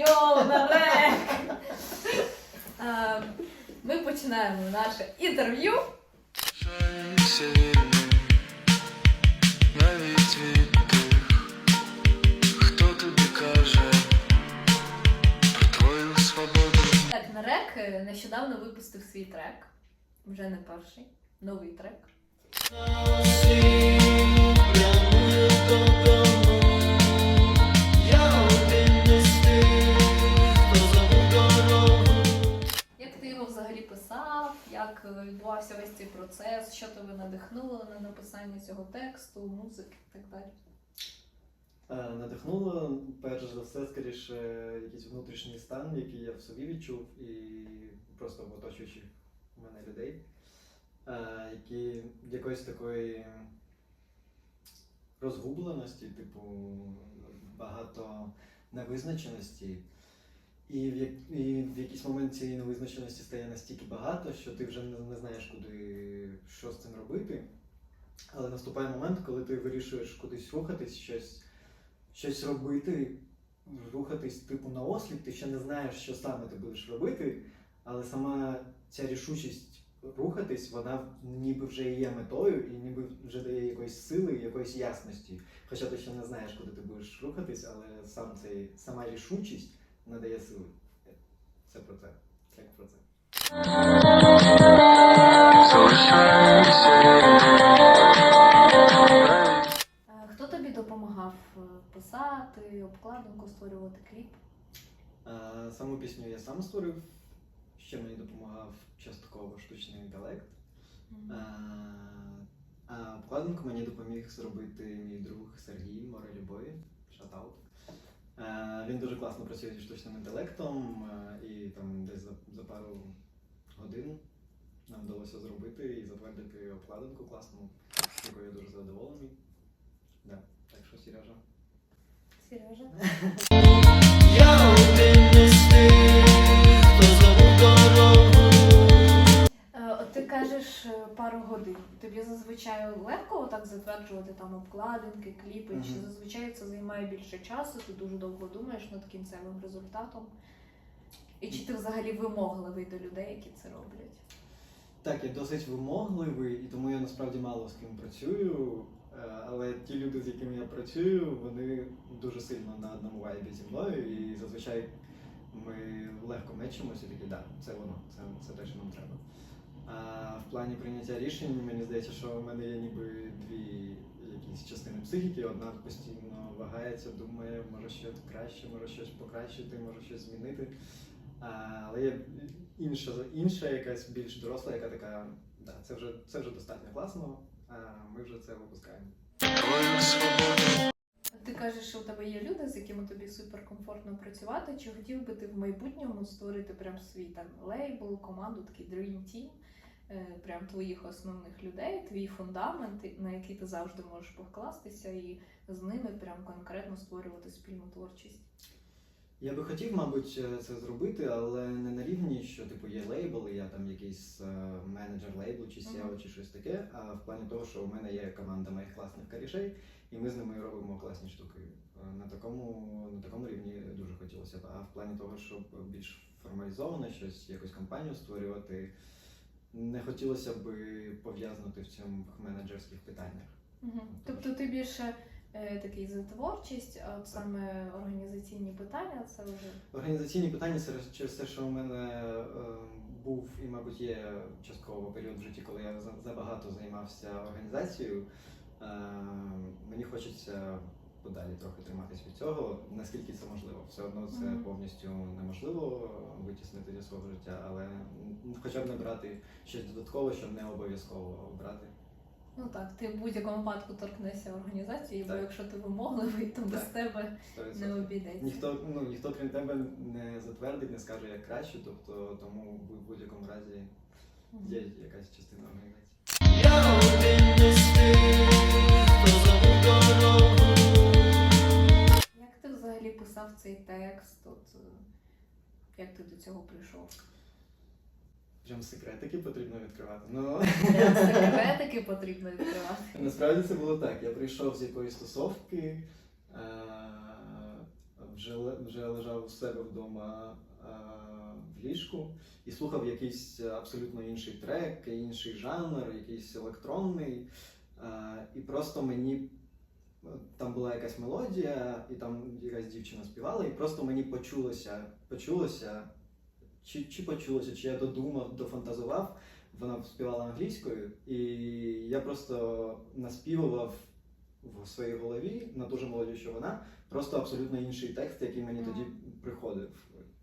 Йоу! Е, Ми починаємо наше інтерв'ю. Навіть від тих, хто тобі каже про твою свободу. Так, нарек е, нещодавно випустив свій трек. Вже не перший, новий трек. Як е, відбувався весь цей процес? Що тебе надихнуло на написання цього тексту, музики і так далі? Е, Надихнуло, перш за все, скоріше, якийсь внутрішній стан, який я в собі відчув, і просто в оточуючих мене людей, е, які якоїсь такої розгубленості, типу, багато невизначеності. І в, як, і в якийсь момент цієї невизначеності стає настільки багато, що ти вже не, знаєш, куди що з цим робити. Але наступає момент, коли ти вирішуєш кудись рухатись, щось щось робити, рухатись типу на осліп, ти ще не знаєш, що саме ти будеш робити, але сама ця рішучість рухатись, вона ніби вже є метою і ніби вже дає якоїсь сили, якоїсь ясності. Хоча ти ще не знаєш, куди ти будеш рухатись, але сам цей, сама рішучість надає сили. Це про це. Як про це. Е, Хто тобі допомагав е, писати, обкладинку, створювати кліп? Саму пісню я сам створив, ще мені допомагав частково штучний інтелект. А, а обкладинку мені допоміг зробити мій друг Сергій Море Любові. Шатаут. А, Він дуже класно працює зі штучним інтелектом, і там десь за, за пару годин нам вдалося зробити і затвердити обкладинку класну, якою я дуже задоволений. Да. Так що Сережа. Сережа? пару годин. Тобі зазвичай легко так затверджувати там обкладинки, кліпи, чи Мгм. зазвичай це займає більше часу, ти дуже довго думаєш над кінцевим результатом. І чи ти взагалі вимогливий до людей, які це роблять? Так, я досить вимогливий, і тому я насправді мало з ким працюю. Е, Але ті люди, з якими я працюю, вони дуже сильно на одному вайбі зі мною, і зазвичай ми легко мечимося і такі, да, це воно, це, це те, що нам треба. В плані прийняття рішень, мені здається, що в мене є ніби дві якісь частини психіки. Одна постійно вагається, думає, може щось краще, може щось покращити, може щось змінити. Але є інша, інша якась більш доросла, яка така, да, це вже, це вже достатньо класно, ми вже це випускаємо. Ти кажеш, що у тебе є люди, з якими тобі суперкомфортно працювати. Чи хотів би ти в майбутньому створити прям свій там лейбл, команду, такий Dream Team, прям твоїх основних людей, твій фундамент, на який ти завжди можеш покластися, і з ними прям конкретно створювати спільну творчість. Я би хотів, мабуть, е, це зробити, але не на рівні, що типу є лейбл, і я там якийсь е, менеджер лейблу чи SEO, Мгм. чи щось таке. А в плані того, що у мене є команда моїх класних корішей, і ми з ними робимо класні штуки. Е, На такому, на такому рівні дуже хотілося б. А в плані того, щоб більш формалізовано щось, якусь компанію створювати, не хотілося б пов'язнути в цьому менеджерських питаннях. Угу. Тобто ти більше е, такий за творчість, а от саме організаційні питання це вже Організаційні питання через, через те, що у мене е, був і, мабуть, є частково період в житті, коли я за- забагато займався організацією. Е, мені хочеться подалі трохи триматись від цього, наскільки це можливо. Все одно це Мгм. повністю неможливо витіснити зі свого життя, але хоча б не брати щось додаткове, що не обов'язково брати. ну так, ти в будь-якому випадку торкнешся організації, бо якщо ти вимогливий, то без Так. тебе 100%. не обійдеться. Ніхто, ну, ніхто крім тебе не затвердить, не скаже як краще, тобто тому в будь-якому разі є якась частина організації. Ти писав цей текст? От, е, як ти до цього прийшов? Прям секретики потрібно відкривати. Ну Прям секретики потрібно відкривати. насправді це було так. Я прийшов з якоїсь тусовки. е, вже, вже лежав у себе вдома е, в ліжку і слухав якийсь абсолютно інший трек, інший жанр, якийсь електронний. І просто мені там була якась мелодія, і там якась дівчина співала, і просто мені почулося, почулося, чи, чи почулося, чи я додумав, дофантазував. Вона співала англійською, і я просто наспівував в своїй голові на ту ж мелодію, що вона, просто абсолютно інший текст, який мені тоді приходив.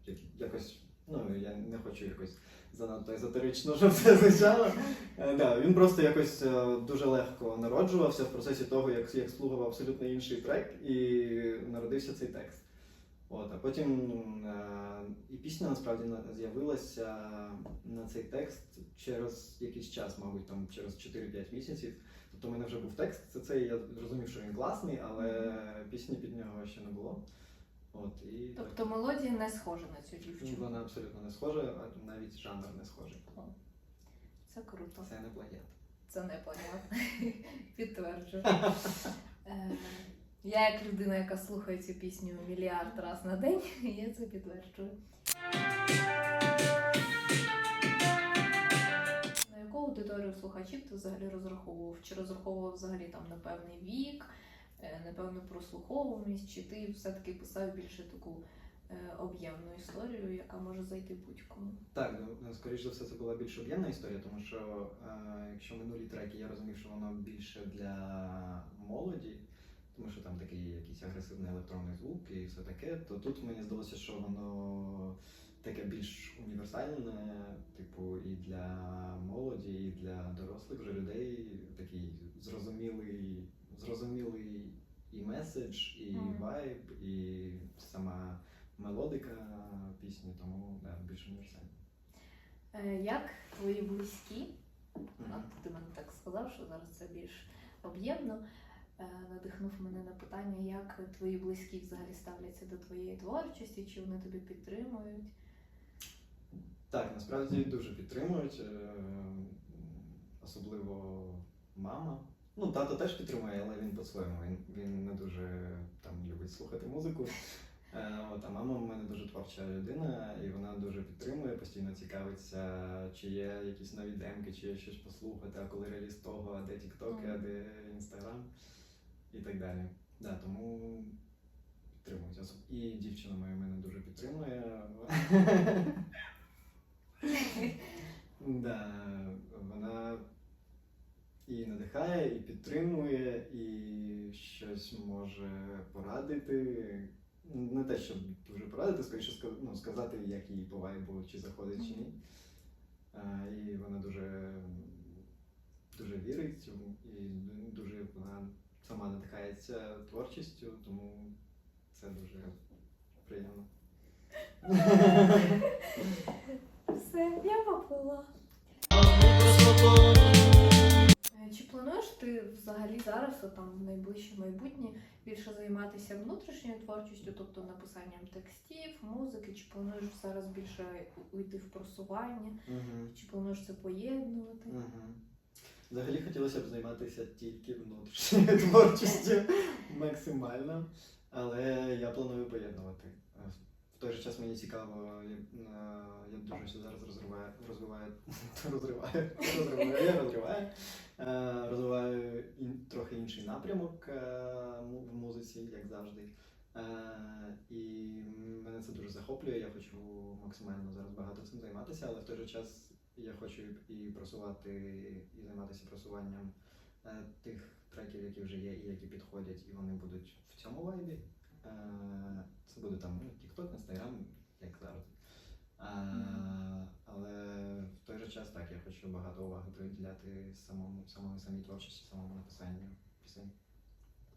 Як- Якось, ну я не хочу якось занадто езотерично, щоб це звучало. Е, Да, він просто якось е, дуже легко народжувався в процесі того, як, як слухав абсолютно інший трек, і народився цей текст. От, а потім е, і пісня насправді з'явилася на цей текст через якийсь час, мабуть, там через 4-5 місяців. Тобто у мене вже був текст, це цей, я зрозумів, що він класний, але пісні під нього ще не було. От, і так. Тобто мелодія не схожа на цю дівчину. вона абсолютно не схожа, а навіть жанр не схожий. Це круто. Це не плагіат. Це не понятно. Підтверджую. Е, Я як людина, яка слухає цю пісню мільярд раз на день, я це підтверджую. На яку аудиторію слухачів ти взагалі розраховував? Чи розраховував взагалі там на певний вік, е, на певну прослуховуваність, чи ти все-таки писав більше таку е, об'ємну історію, яка може зайти будь-кому? Так, ну, скоріш за все, це була більш об'ємна історія, тому що е, якщо минулі треки я розумів, що воно більше для молоді, тому що там такий якийсь агресивний електронний звук і все таке, то тут мені здалося, що воно таке більш універсальне, типу, і для молоді, і для дорослих вже людей такий зрозумілий і меседж, і Мгм. вайб, і сама мелодика пісні, тому да, більш універсальна. Е, Як твої близькі Мгм. От ти мене так сказав, що зараз це більш об'ємно. Е, Надихнув мене на питання, як твої близькі взагалі ставляться до твоєї творчості, чи вони тебе підтримують. Так, насправді дуже підтримують, е, особливо мама. Ну, тато теж підтримує, але він по-своєму. Він, він не дуже там любить слухати музику. Е, От, а мама в мене дуже творча людина, і вона дуже підтримує, постійно цікавиться, чи є якісь нові демки, чи є щось послухати, а коли реліз того, а де тіктоки, а де інстаграм і так далі. Да, тому підтримують. І дівчина моя мене дуже підтримує. Да, вона і надихає, і підтримує, і щось може порадити. Не те, щоб дуже порадити, скоріше ну, сказати, як їй по вайбу, чи заходить, чи ні. А, і вона дуже, дуже вірить цьому, і дуже вона сама надихається творчістю, тому це дуже приємно. Все, я поплила. Взагалі зараз, там в найближче майбутнє, більше займатися внутрішньою творчістю, тобто написанням текстів, музики, чи плануєш зараз більше уйти в просування, Мгм. чи плануєш це поєднувати? Мгм. Взагалі хотілося б займатися тільки внутрішньою творчістю максимально, але я планую поєднувати. Той же час мені цікаво, я, е, дуже зараз розриваю, розвиваю, розриваю, розриваю, розриваю, е, розвиваю трохи інший напрямок е, в музиці, як завжди. І мене це дуже захоплює. Я хочу максимально зараз багато цим займатися, але в той же час я хочу і просувати, і займатися просуванням тих треків, які вже є, і які підходять, і вони будуть в цьому вайбі. Е, Це буде там ну, TikTok, Instagram, як завжди. Е, Але в той же час так, я хочу багато уваги приділяти самому, самому самій творчості, самому написанню пісень.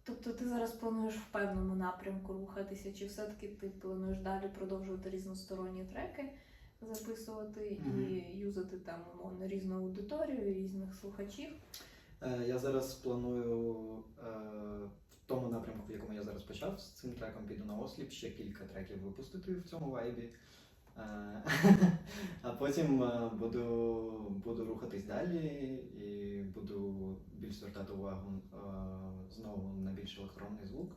Тобто ти зараз плануєш в певному напрямку рухатися, чи все-таки ти плануєш далі продовжувати різносторонні треки записувати Мгм. і юзати там умовно різну аудиторію, різних слухачів? Е, Я зараз планую тому напрямку, в якому я зараз почав, з цим треком піду на осліп, ще кілька треків випустити в цьому вайбі. Е, А потім е, буду, буду рухатись далі і буду більш звертати увагу е, знову на більш електронний звук.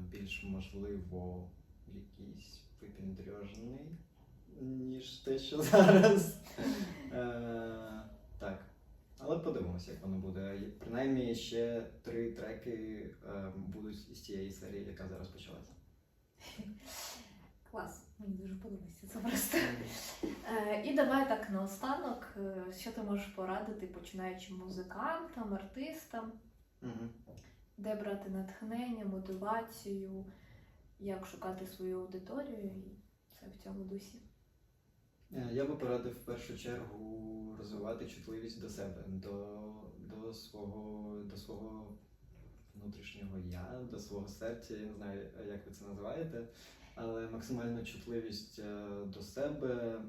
більш можливо якийсь випіндрьожний, ніж те, що зараз. Так. Але подивимося, як воно буде. Принаймні ще три треки е, будуть із тієї серії, яка зараз почалася. Клас, мені дуже подобається це просто. Е, і давай так наостанок, е, що ти можеш порадити починаючим музикантам, артистам, Мгм. де брати натхнення, мотивацію, як шукати свою аудиторію і все в цьому дусі. Е, Я би порадив в першу чергу розвивати чутливість до себе, до, до, свого, до свого внутрішнього я, до свого серця. Я не знаю, як ви це називаєте, але максимальну чутливість е, до себе,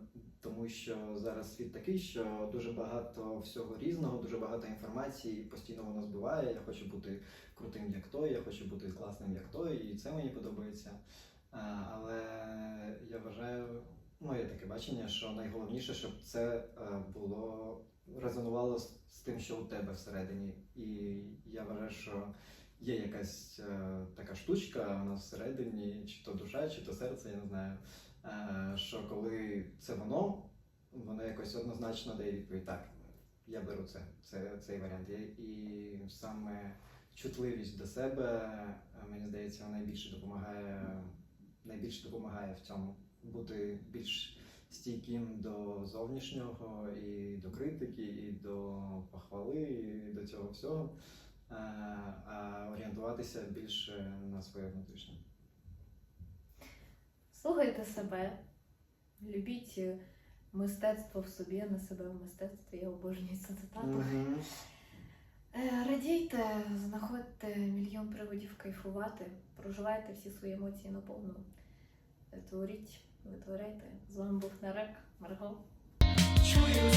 тому що зараз світ такий, що дуже багато всього різного, дуже багато інформації, постійно воно збиває. Я хочу бути крутим як той, я хочу бути класним як той, і це мені подобається. Е, Але я вважаю, моє таке бачення, що найголовніше, щоб це е, було резонувало з, тим, що у тебе всередині. І я вважаю, що є якась е, така штучка нас всередині, чи то душа, чи то серце, я не знаю. е, Що коли це воно, воно якось однозначно дає відповідь. Так, я беру це, це цей варіант. І, саме чутливість до себе, мені здається, вона найбільше допомагає, найбільше допомагає в цьому бути більш стійким до зовнішнього і до критики, і до похвали, і до цього всього, е, а орієнтуватися більше на своє внутрішнє. Слухайте себе, любіть е, мистецтво в собі, а не себе в мистецтві. Я обожнюю цю цитату. Е, Радійте, знаходьте мільйон приводів кайфувати, проживайте всі свої емоції наповну. Творіть, витворяйте. З вами був Нарек Марго. Чую